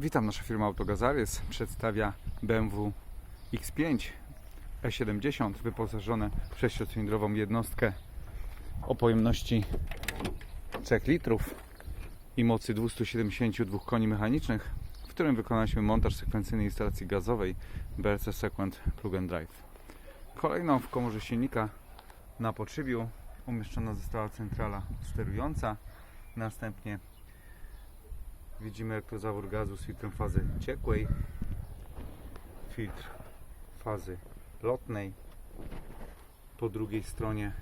Witam, nasza firma Autogazarys przedstawia BMW X5 E70 wyposażone w 6-cylindrową jednostkę o pojemności 3 litrów i mocy 272 koni mechanicznych, w którym wykonaliśmy montaż sekwencyjnej instalacji gazowej BRC Sequent Plug and Drive. Kolejną w komorze silnika na podszybiu umieszczona została centrala sterująca, następnie Widzimy elektrozawór gazu z filtrem fazy ciekłej, filtr fazy lotnej. Po drugiej stronie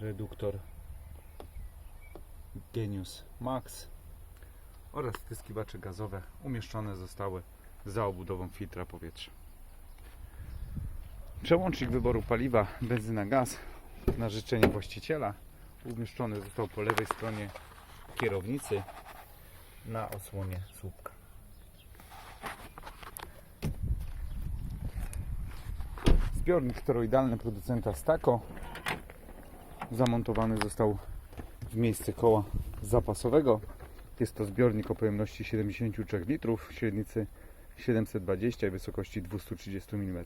reduktor Genius Max oraz wtyskiwacze gazowe umieszczone zostały za obudową filtra powietrza. Przełącznik wyboru paliwa benzyna gaz na życzenie właściciela umieszczony został po lewej stronie kierownicy na osłonie słupka. Zbiornik steroidalny producenta Stako zamontowany został w miejsce koła zapasowego. Jest to zbiornik o pojemności 73 litrów, średnicy 720 i wysokości 230 mm.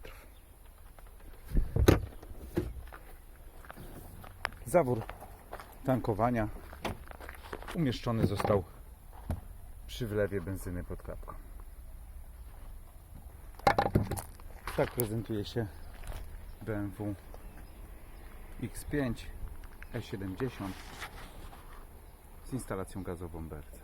Zawór tankowania umieszczony został przy wlewie benzyny pod klapką. Tak prezentuje się BMW X5 E70 z instalacją gazową BRC.